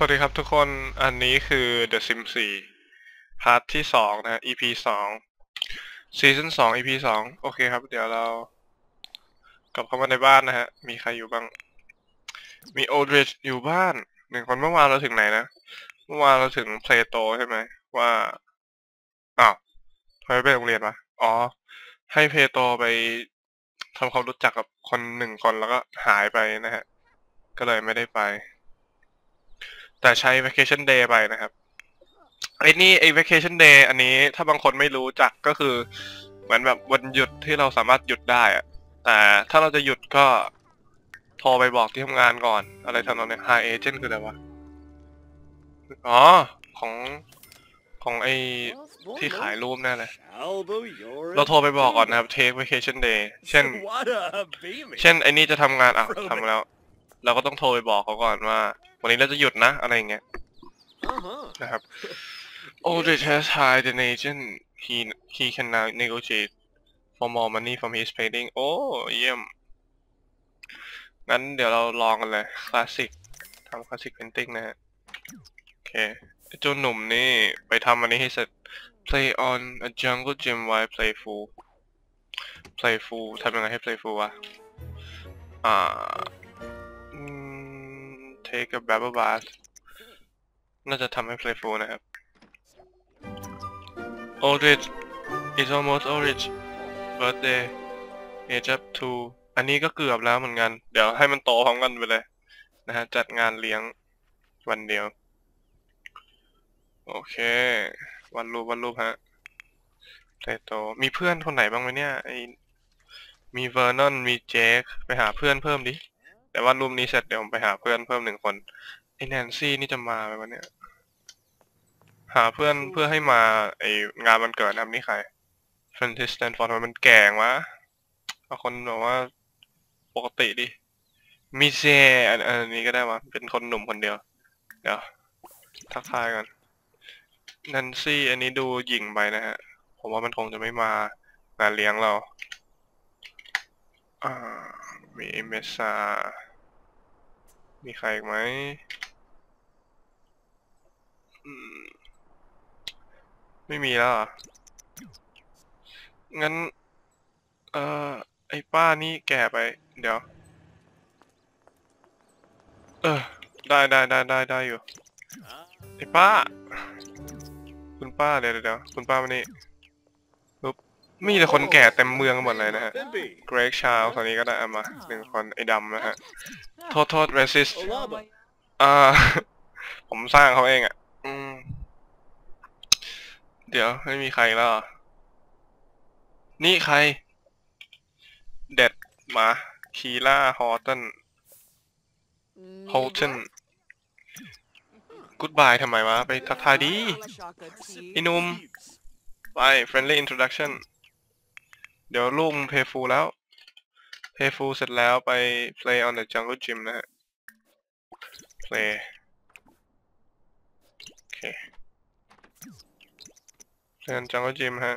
สวัสดีครับทุกคนอันนี้คือ The Sims 4พาร์ทที่สองนะ EP สองซีซั่นสอง EP สองโอเคครับ เดี๋ยวเรา กลับเข้ามาในบ้านนะฮะ มีใครอยู่บ้าง มีโอเดรจอยู่บ้านหนึ่งคนเมื่อวานเราถึงไหนนะ เมื่อวานเราถึงเพลโตใช่ไหม ว่าอ้าวทำไมไปโรงเรียนวะอ๋อ ให้เพลโตไปทำความรู้จักกับคนหนึ่งคนแล้วก็หายไปนะฮะ ก็เลยไม่ได้ไป แต่ใช้ vacation day ไปนะครับไอ้นี่ไอ้ vacation day อันนี้ถ้าบางคนไม่รู้จักก็คือ เหมือนแบบวันหยุดที่เราสามารถหยุดได้อะแต่ถ้าเราจะหยุดก็โทรไปบอกที่ทำงานก่อน อะไรทำนองเนี้ย high agent คืออะไรวะ อ๋อ ของของไอ้ที่ขายรูปแน่เลย เราโทรไปบอกก่อนนะครับ take vacation day เช่น เช่นไอ้นี่จะทำงานอะทำแล้ว เราก็ต้องโทรไปบอกเขาก่อนว่า วันนี้เราจะหยุดนะ อะไรอย่างเงี้ยนะครับ Aldrich has hired an agent he he can now negotiate for more money from his painting โอ้เยี่ยม งั้นเดี๋ยวเราลองกันเลย คลาสสิกทำคลาสสิกเพนติ้งนะฮะ โอเคไอ้เจ้าหนุ่มนี่ไปทำอันนี้ให้เสร็จ play on a jungle gym while playful playful ทำยังไงให้ playful วะ อ่าอืม take a bubble bath น่าจะทำให้ playful นะครับ Aldrich is almost Aldrich birthday age up to อันนี้ก็เกือบแล้วเหมือนกัน เดี๋ยวให้มันโตพร้อมกันไปเลยนะฮะ จัดงานเลี้ยงวันเดียว โอเค วันรูปวันรูปฮะเพลโตมีเพื่อนคนไหนบ้างไหมเนี่ยไอมีเวอร์นอนมีเจค ไปหาเพื่อนเพิ่มดิ แต่ว่ารูปนี้เสร็จเดี๋ยวผมไปหาเพื่อนเพิ่มหนึ่งคนไอแนนซี่นี่จะมาไหมวะเนี่ย หาเพื่อนเพื่อให้มาไองานวันเกิดนะครับนี่ใครเฟนติสแตนฟอร์ดมันแก่งวะเอาคนแบบว่าปกติดิมีเซอันอันนี้ก็ได้วะเป็นคนหนุ่มคนเดียว เดี๋ยว ทักทายกันแนนซี่ อันนี้ดูหยิ่งไปนะฮะ ผมว่ามันคงจะไม่มางานเลี้ยงเรา อ่า มีเมซา มีใครอีกไหมอืมไม่มีแล้วงั้น เอ่อ ไอ้ป้านี่แก่ไป เดี๋ยว เออ ได้ได้ได้ได้ได้อยู่ ไอ้ป้า คุณป้าเดี๋ยวเดี๋ยวคุณป้ามานี่ มีแต่คนแก่เต็มเมืองหมดเลยนะฮะ เกรกชาลตอนนี้ก็ได้เอามาหนึ่งคนไอ้ดำนะฮะ โทษโทษเรสิสอ่า ผมสร้างเขาเองอะอืมเดี๋ยวไม่มีใครแล้วเหรอนี่ใคร เด็ดมา คีล่า ฮอตเทนโฮลเทนกูดบายทำไมวะ ไปทักทายดีไอ้หนุ่มไป friendly introduction เดี๋ยวลูกเพย์ฟูแล้วเพย์ฟูเสร็จแล้วไป play on the jungle gym นะฮะ play โอเค play on jungle gym ฮะ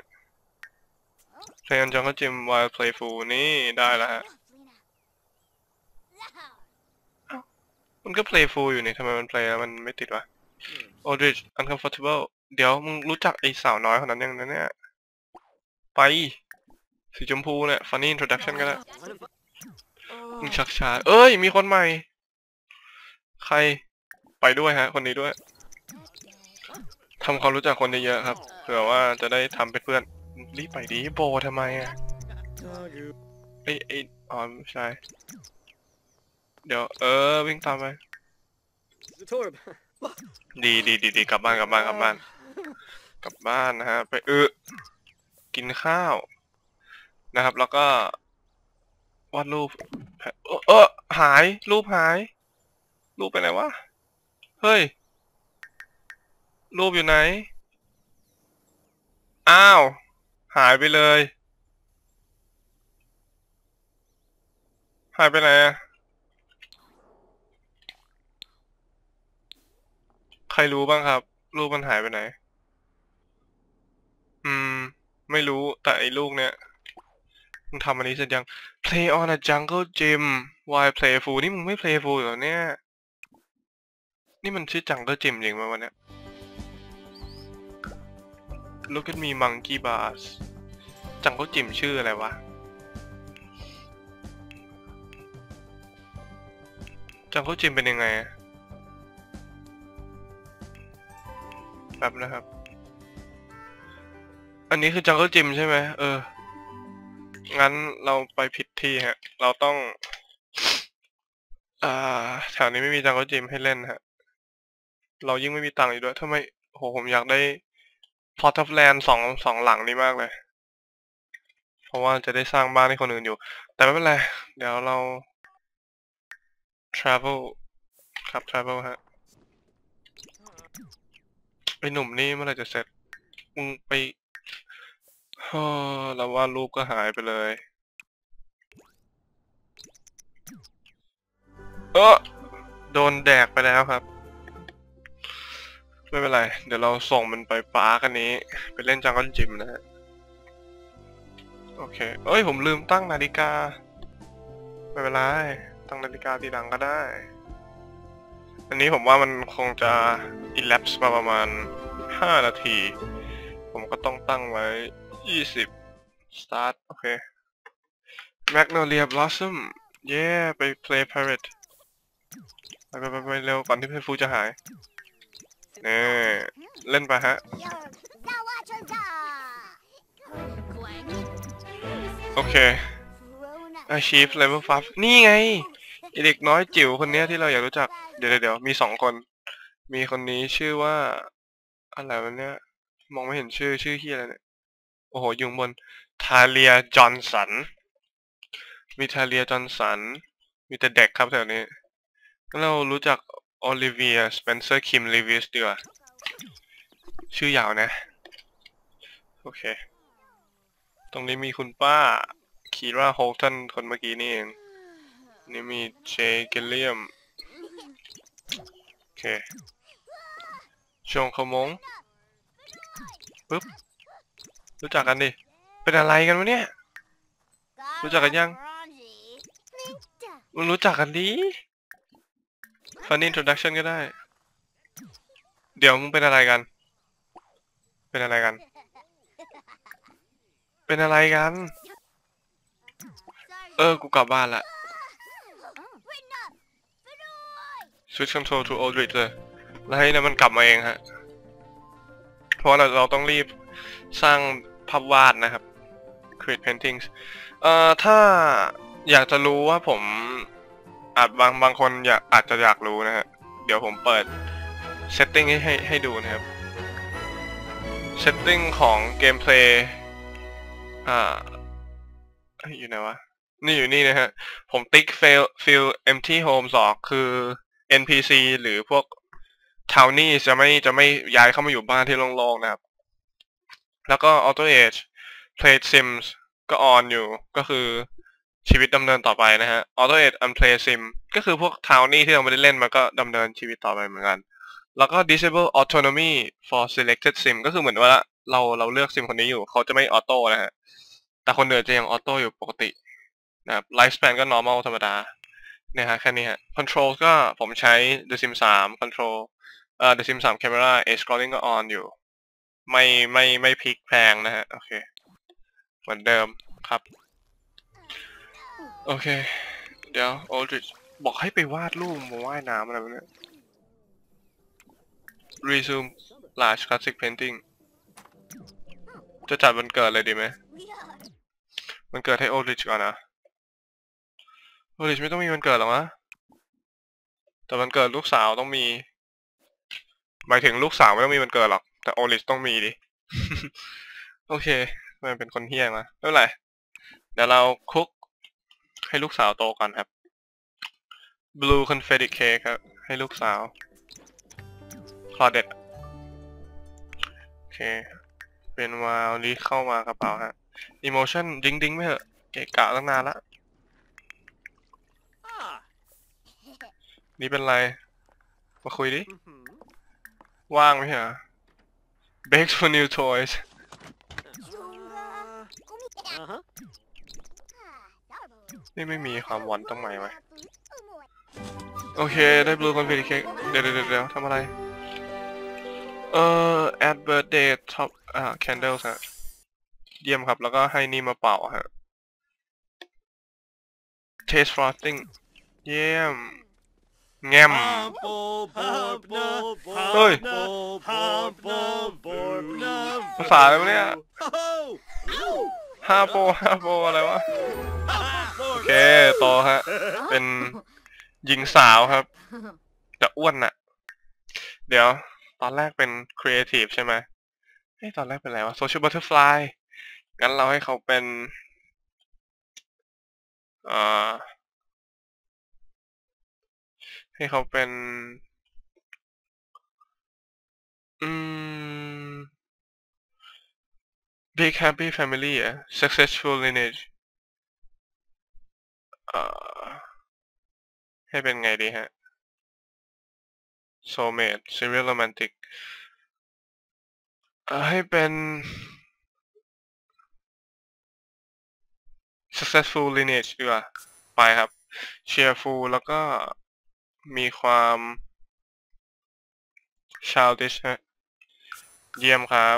play on jungle gym while playful นี่ได้แล้วฮะมันก็ playful อยู่นี่ทำไมมัน play แล้วมันไม่ติดวะ Aldrich uncomfortable เดี๋ยวมึงรู้จักไอ้สาวน้อยคนนั้นยังนะเนี่ย ไป สีชมพูเนี่ย funny introduction ก็ได้มึงชักชาเอ้ย มีคนใหม่ ใครไปด้วยฮะ คนนี้ด้วยทำความรู้จักคนเยอะๆครับ เผื่อว่าจะได้ทำเป็นเพื่อน รีบไปดีโบทำไมอะไอ้ไอ้อ๋อไม่ใช่ เดี๋ยว เออ วิ่งตามไป ดีดีดีดีกลับบ้านกลับบ้านกลับบ้าน กลับบ้านนะฮะ ไปเออกินข้าว นะครับ แล้วก็วาดรูปเออเออหาย รูปหาย รูปไปไหนวะ เฮ้ย รูปอยู่ไหน อ้าว หายไปเลย หายไปไหนอะใครรู้บ้างครับ รูปมันหายไปไหน อืม ไม่รู้แต่ไอ้ลูกเนี้ย มึงทำอันนี้เสร็จยัง play on a jungle gym while playful นี่มึงไม่ playful เหรอเนี่ย นี่มันชื่อจังเกอร์จิมจริงไหมวันเนี้ย Look at me monkey bars จังเกอร์จิมชื่ออะไรวะ จังเกอร์จิมเป็นยังไงแบบนะครับ อันนี้คือจังเกิลจิมใช่ไหมเออ งั้นเราไปผิดที่ฮะ เราต้อง อ่า แถวนี้ไม่มีจังกิลจิมให้เล่นฮะ เรายิ่งไม่มีตังค์อยู่ด้วยทำไมโหผมอยากได้พอร์ต of land สองสองหลังนี้มากเลย เพราะว่าจะได้สร้างบ้านให้คนอื่นอยู่ แต่ไม่เป็นไร เดี๋ยวเรา travel ครับ travel ฮะไอหนุ่มนี่เมื่อไรจะเสร็จ มึงไป เฮ้อแล้วว่ารูปก็หายไปเลย เออโดนแดกไปแล้วครับ ไม่เป็นไร เดี๋ยวเราส่งมันไปปาร์กันนี้ ไปเล่นจังกันจิมนะฮะ โอเค เอ้ย ผมลืมตั้งนาฬิกา ไม่เป็นไร ตั้งนาฬิกาทีหลังก็ได้ อันนี้ผมว่ามันคงจะ elapse มาประมาณ 5 นาที ผมก็ต้องตั้งไว้ 20 start โอเค Magnolia Blossom เย้ไป play pirate ไปไปไปเร็วก่อนที่เพชรฟูจะหายเนี่เล่นไปฮะ โอเค Achieve level 5นี่ไงเด็กน้อยจิ๋วคนนี้ที่เราอยากรู้จักเดี๋ยวเดี๋ยวเดี๋ยวมีสองคน มีคนนี้ชื่อว่า อะไรวะเนี่ย มองไม่เห็นชื่อชื่อที่อะไรเนี่ย โอ้โห อยู่ข้างบน ทาเลียจอห์นสัน มีทาเลียจอห์นสัน มีแต่เด็กครับแถวนี้เรารู้จักโอลิเวีย สเปนเซอร์ คิมลีวิสดีกว่า ชื่อยาวนะ โอเค ตรงนี้มีคุณป้า คีราโฮลตัน คนเมื่อกี้นี่เอง นี่มีเจเกเลียม โอเค ชงขมงปึ๊บ รู้จักกันดิ เป็นอะไรกันวะเนี่ย รู้จักกันยังมึงรู้จักกันดิ Funny introduction ก็ได้ เดี๋ยวมึงเป็นอะไรกัน เป็นอะไรกัน เป็นอะไรกัน เออ กูกลับบ้านละ Switch control to Aldrich เลยแล้วให้นะมันกลับมาเองฮะ เพราะว่าเราเราต้องรีบสร้าง ภาพวาดนะครับ create paintings เอ่อถ้าอยากจะรู้ว่าผมอาจบางบางคนอยากอาจจะอยากรู้นะฮะ เดี๋ยวผมเปิด setting ให้ให้ให้ดูนะครับ setting ของ gameplay อ่าอยู่ไหนวะ นี่อยู่นี่นะฮะ ผมติ๊ก fail fill empty homes ออกคือ NPC หรือพวก townie จะไม่จะไม่ย้ายเข้ามาอยู่บ้านที่โล่งๆนะครับ แล้วก็ auto age play sims ก็ on อยู่ ก็คือชีวิตดำเนินต่อไปนะฮะ auto age unplay sim ก็คือพวก townie ที่เราไม่ได้เล่นมันก็ดำเนินชีวิตต่อไปเหมือนกัน แล้วก็ disable autonomy for selected sim ก็คือเหมือนว่าเราเราเลือกซิมคนนี้อยู่ เขาจะไม่ออโต้นะฮะ แต่คนเดินจะยังออโต้อยู่ปกตินะครับ lifespan ก็ normal ธรรมดาเนี่ยฮะแค่นี้ฮะ control ก็ผมใช้ The Sim 3 control เอ่อ The Sim 3 camera a scrolling ก็ on อยู่ ไม่ไม่ไม่พลิกแพงนะฮะ โอเค เหมือนเดิมครับ โอเค เดี๋ยว Aldrich บอกให้ไปวาดรูปมาว่ายน้ำอะไรแบบนี้ resume large classic painting จะจัดวันเกิดเลยดีไหมมันเกิดให้ Aldrich ก่อนนะ Aldrich ไม่ต้องมีวันเกิดหรอกมะแต่วันเกิดลูกสาวต้องมี หมายถึงลูกสาวไม่ต้องมีวันเกิดหรอก แต่ Aldrich ต้องมีดิ โอเคมันเป็นคนเฮี้ยมาไม่เป็นไร เดี๋ยวเราคุกให้ลูกสาวโตก่อนครับ Blue confetti cake ครับ ให้ลูกสาวคลอเด็ดโอเค เป็นวาล์วนี้เข้ามากระเป๋าฮะ emotion ดิ้งดิ้งไม่เหอะเกะกะตั้งนานละนี่เป็นไร มาคุยดิ ว่างไหมเหรอ Bakes for new toys Uh-huh. นี่ไม่มีความวันตรงไหนไว้ Uh-huh. โอเค ได้ blue confetti cake เดี๋ยวเดี๋ยวเดี๋ยวเดี๋ยวทำอะไร เอ่อ add birthday top อ่า candles ฮะ เยี่ยมครับ แล้วก็ให้นี่มาเป่าฮะ taste frosting เยี่ยม แง้มเฮ้ย ภาษาอะไรวะเนี่ยห้าโปรห้าโปรอะไรวะ โอเคโตฮะ เป็นหญิงสาวครับ จะอ้วนน่ะ เดี๋ยว ตอนแรกเป็นครีเอทีฟใช่ไหมเฮ้ยตอนแรกเป็นอะไรวะ social butterfly งั้นเราให้เขาเป็นอ่า ให้เขาเป็น อืม big happy family อะ successful lineage ให้เป็นไงดีฮะ soulmate serial romantic ให้เป็น successful lineage ดีกว่า ไปครับ cheerful แล้วก็ มีความ childish ฮะ เยี่ยมครับ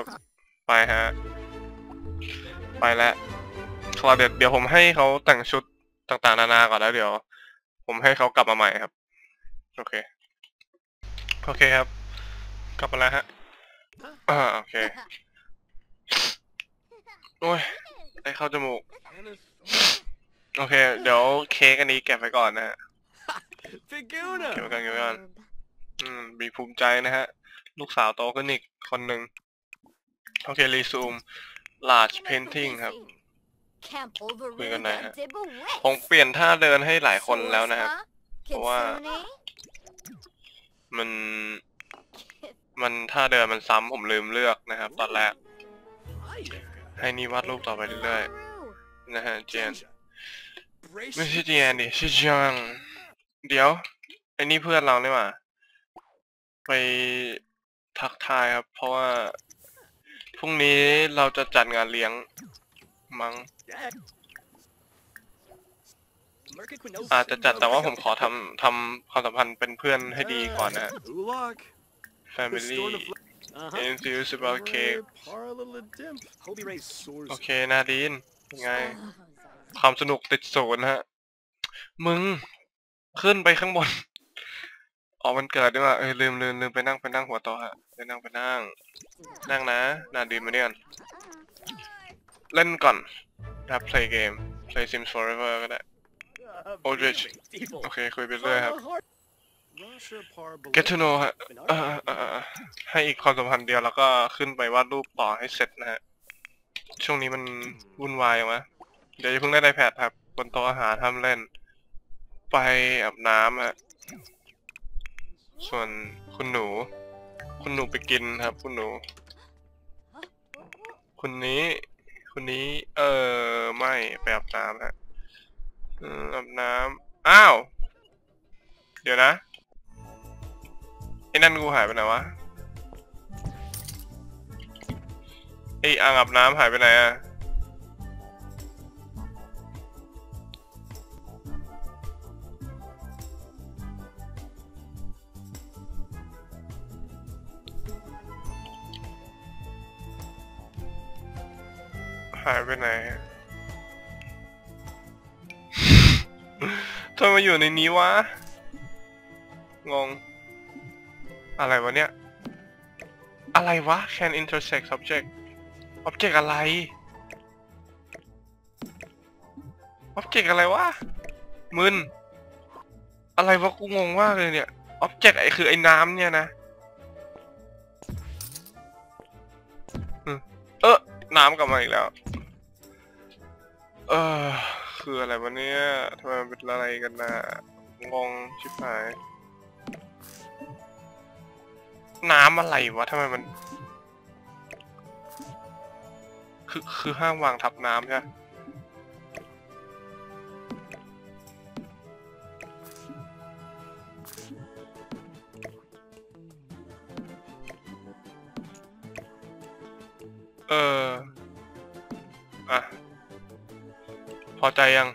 ไปฮะ ไปแล้วครับเดี๋ยวเดี๋ยวผมให้เขาแต่งชุดต่างๆ นานาก่อนแล้วเดี๋ยว ผมให้เขากลับมาใหม่ครับ โอเค โอเคครับ กลับมาแล้วฮะ อ่าโอเค โอ้ยได้เข้าจมูก โอเค เดี๋ยวเค้กอันนี้เก็บไว้ก่อนนะฮะ Figuna! เก็บไว้ก่อนเก็บไว้ก่อนอืมมีภูมิใจนะฮะ ลูกสาวโตขึ้นอีกคนหนึ่งโอเครีซูม large painting ครับคุยกันหน่อยฮะผมเปลี่ยนท่าเดินให้หลายคนแล้วนะครับ เพราะว่า มัน มันท่าเดินมันซ้ำผมลืมเลือกนะครับ ตอนแรก ให้นี่วาดรูปต่อไปเรื่อยๆนะฮะเจนไม่ใช่เจนดิชื่อจัง เดี๋ยวไอ้นี่เพื่อนเราเนี่ยว่ะไปทักทายครับ เพราะว่าพรุ่งนี้เราจะจัดงานเลี้ยงมั้งอาจจะจัดแต่ว่าผมขอทำทำความสัมพันธ์เป็นเพื่อนให้ดีก่อนนะ family Uh-huh. enthused about cake Hobie Ray โอเค นาดีนยังไง ความสนุกติดศูนย์ฮะ มึง ขึ้นไปข้างบน อ๋อมันเกิดด้วยว่าเออลืมลืมลืมไปนั่งไปนั่งหัวโต๊ะฮะไปนั่งไปนั่ง นั่งนะ นาดีมาเนี่ยนเล่นก่อนนะครับ play game play Sims Forever ก็ได้ Aldrich โอเค คุยไปเรื่อยครับ get to know ฮะให้อีกความสัมพันธ์เดียวแล้วก็ขึ้นไปวาดรูปต่อให้เสร็จนะฮะ ช่วงนี้มันวุ่นวายมะเดี๋ยวจะเพิ่งได้ไอแพดครับ บนโต๊ะอาหารทำเล่น ไปอาบน้ำฮะ ส่วนคุณหนู คุณหนูไปกินครับ คุณหนู คุณนี้ คุณนี้ เออไม่ไปอาบน้ำฮะอออาบน้ำอ้าว เดี๋ยวนะไอ้นั่นกูหายไปไหนวะไอ้อ่างอาบน้ำหายไปไหนอะ หายไปไหนทำไมาอยู่ในนี้วะ งง อะไรวะเนี่ย อะไรวะ can intersect subject object อะไร object อะไรวะ มึน อะไรวะกูงงมากเลยเนี่ย object ไอคือไอ้น้ำเนี่ยนะเออน้ำกลับมาอีกแล้ว เออคืออะไรวะเนี่ยทำไมมันเป็นอะไรกันนะงงชิบหาย น้ำอะไรวะทำไมมัน คือคือห้ามวางทับน้ำใช่ไหมเออ อะ อใจยัง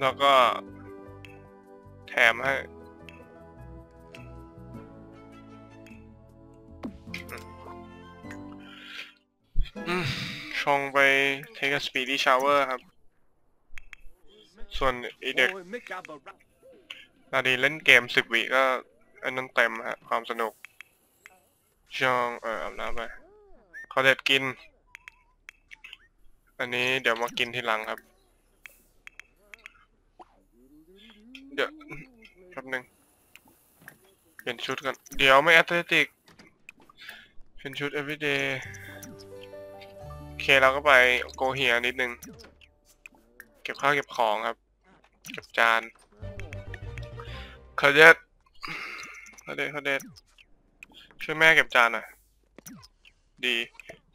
แล้วก็มให้อืมชงไป take a speedy shower ครับ ส่วนไอีเด็ก Boy, Mick Abba- นาดีเล่นเกมสิบวิก็ อันนั้นเต็มฮะ ความสนุกชองเอออาบน้ำไปเขาเด็ดกิน อันนี้เดี๋ยวมากินทีหลังครับ เดี๋ยวแป๊บหนึงเปลี่ยนชุดกัน เดี๋ยวไม่แอตเลติก เปลี่ยนชุด everyday โอเคเราก็ไปโกเฮียนิดนึง เก็บข้าวเก็บของครับ เก็บจานเขาเด็ดเขาเด็ดเขาเด็ดช่วยแม่เก็บจานหน่อยดี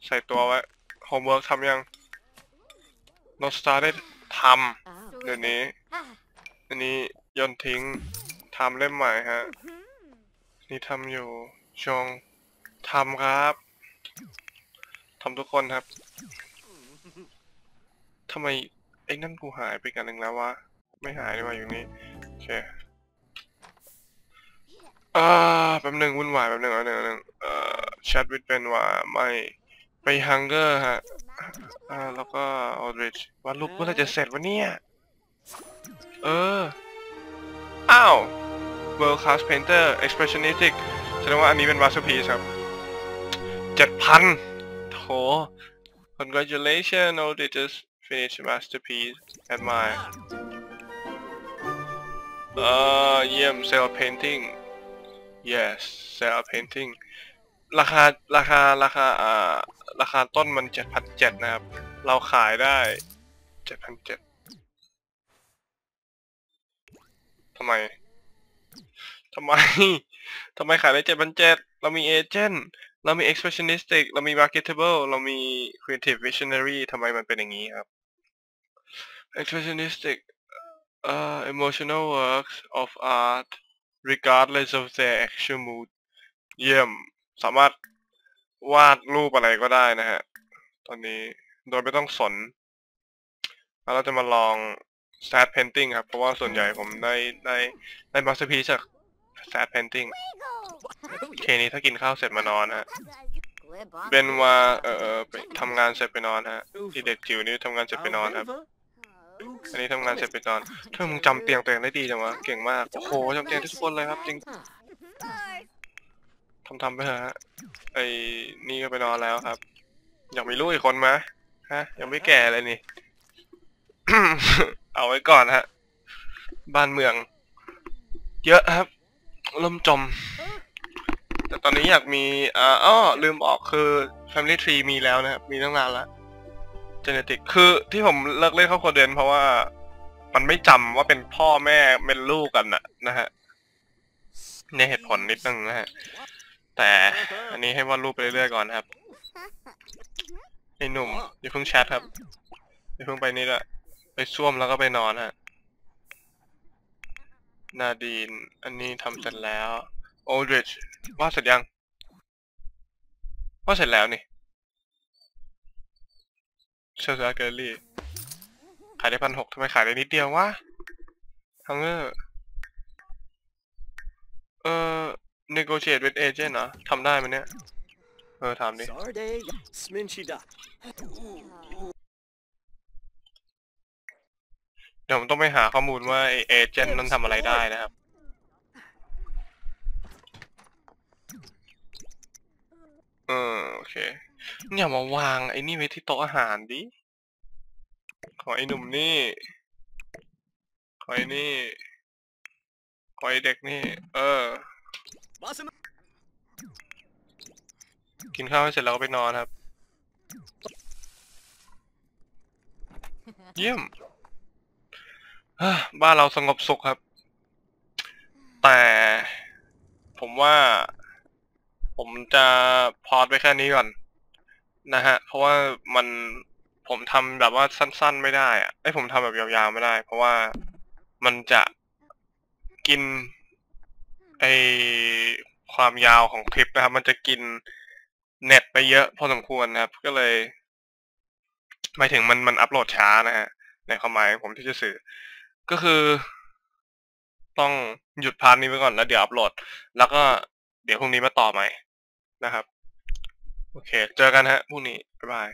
ใส่ตัวไว้โฮมเวิร์กทำยัง โนสตาร์ได้ทำเดี๋ยวนี้ อันนี้โยนทิ้งทำเล่มใหม่ฮะ นี่ทำอยู่ชงทำครับทำทุกคนครับทำไมไอ้นั่นกูหายไปกันหนึ่งแล้ววะ ไม่หายดีกว่าอยู่นี่ โอเค อ่า แป๊บหนึ่งวุ่นวายแป๊บหนึ่งแป๊บหนึ่งแป๊บหนึ่งเอ่อแชทวิดเป็นว่าไม่ไปฮังเกอร์ฮะ อ่าแล้วก็ออดริชวาดรูปเมื่อไหรจะเสร็จวะเนี่ย เออ อ้าว World Class Painter Expressionistic แสดงว่าอันนี้เป็น Masterpiece ครับเจ็ดพันโถ Congratulations all they just finished masterpiece admire เอ่อเยี่ยม Sell Painting yes Sell Painting ราคาราคาราคาอ่าราคาต้นมันเจ็ดพันเจ็ดนะครับ เราขายได้เจ็ดพันเจ็ดทำไมทำไมทำไมขายได้เจ็ดพันเจ็ดเรามีเอเจนต์เรามี expressionistic เรามี marketable เรามี creative visionary ทำไมมันเป็นอย่างนี้ครับ expressionistic uh, emotional works of art regardless of their actual mood เยี่ยม สามารถวาดรูปอะไรก็ได้นะฮะ ตอนนี้โดยไม่ต้องสน แล้วเราจะมาลอง sad painting ครับ เพราะว่าส่วนใหญ่ผมได้ได้ได้ masterpiece จาก sad painting เคนี้ถ้ากินข้าวเสร็จมานอนฮะเป็นว่าเออเออไปทำงานเสร็จไปนอนฮะที่เด็กจิ๋วนี่ทำงานเสร็จไปนอนครับ อันนี้ทำงานเสร็จไปนอนเธอมึงจำเตียงตัวเองได้ดีจังวะ เก่งมาก โอ้โหจำเตียงทุกคนเลยครับ จริง ทำทำไปเถอะฮะไอ้นี่ก็ไปนอนแล้วครับ อยากมีลูกอีกคนไหมฮะ ยังไม่แก่เลยนี่ เอาไว้ก่อนฮะ บ้านเมือง เยอะครับล่มจม แต่ตอนนี้อยากมีอ่าอ้อลืมบอกคือ Family Tree มีแล้วนะครับ มีตั้งนานแล้ว Genetic คือที่ผมเลิกเล่นครอบครัวเดนเพราะว่ามันไม่จำว่าเป็นพ่อแม่เป็นลูกกันนะนะฮะเนี่ยเหตุผลนิดนึงนะฮะ แต่อันนี้ให้วาดรูปไปเรื่อยๆก่อนครับไอ้หนุ่มอย่าเพิ่งแชทครับอย่าเพิ่งไปนี่ละไปซ่วมแล้วก็ไปนอนฮะนาดีน อันนี้ทำเสร็จแล้ว โอเดรชวาดเสร็จยังวาดเสร็จแล้วนี่เชลซ์แกลลี่ขายได้พันหกทำไมขายได้นิดเดียววะฮังเกอร์เอ่อ negotiate with agent เหรอทำได้ไหมเนี่ย เออถามดิ Sarde Sminchida. เดี๋ยวผมต้องไปหาข้อมูลว่าไอเอเจนต์นั้นทำอะไรได้นะครับ เออโอเค อย่ามาวางไอ้นี่ไว้ที่โต๊ะอาหารดิ ขอไอ้หนุ่มนี่ ขอไอ้นี่ ขอไอ้เด็กนี่ เออ Bossum. กินข้าวให้เสร็จแล้วก็ไปนอนครับ เยี่ยมเฮ้อบ้านเราสงบสุขครับ แต่ผมว่าผมจะพอดไปแค่นี้ก่อน นะฮะ เพราะว่ามันผมทำแบบว่าสั้น ๆ ไม่ได้อะไอยผมทำแบบยาวๆไม่ได้ เพราะว่ามันจะกิน ไอความยาวของคลิปนะครับ มันจะกินเน็ตไปเยอะพอสมควรนะครับ ก็เลยหมายถึงมันมันอัปโหลดช้านะฮะในความหมายผมที่จะสื่อ ก็คือ ต้องหยุดพาร์ทนี้ไว้ก่อนแล้วเดี๋ยวอัปโหลด แล้วก็เดี๋ยวพรุ่งนี้มาต่อใหม่นะครับ โอเค เจอกันฮะพรุ่งนี้บ๊ายบาย